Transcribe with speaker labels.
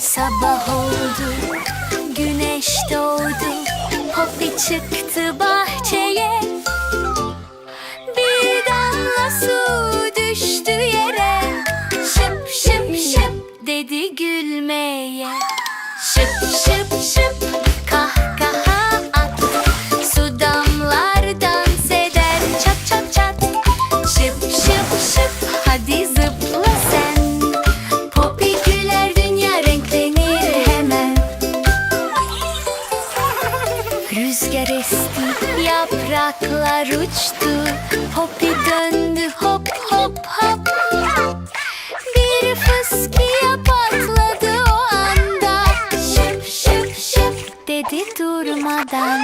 Speaker 1: Sabah oldu, güneş doğdu Poppy çıktı bahçeye. Bir damla su düştü yere Şıp şıp şıp dedi gülmeye Rüzgar esti yapraklar uçtu. Poppy döndü hop hop hop. Bir fıskiye patladı o anda. Şıp şıp şıp dedi durmadan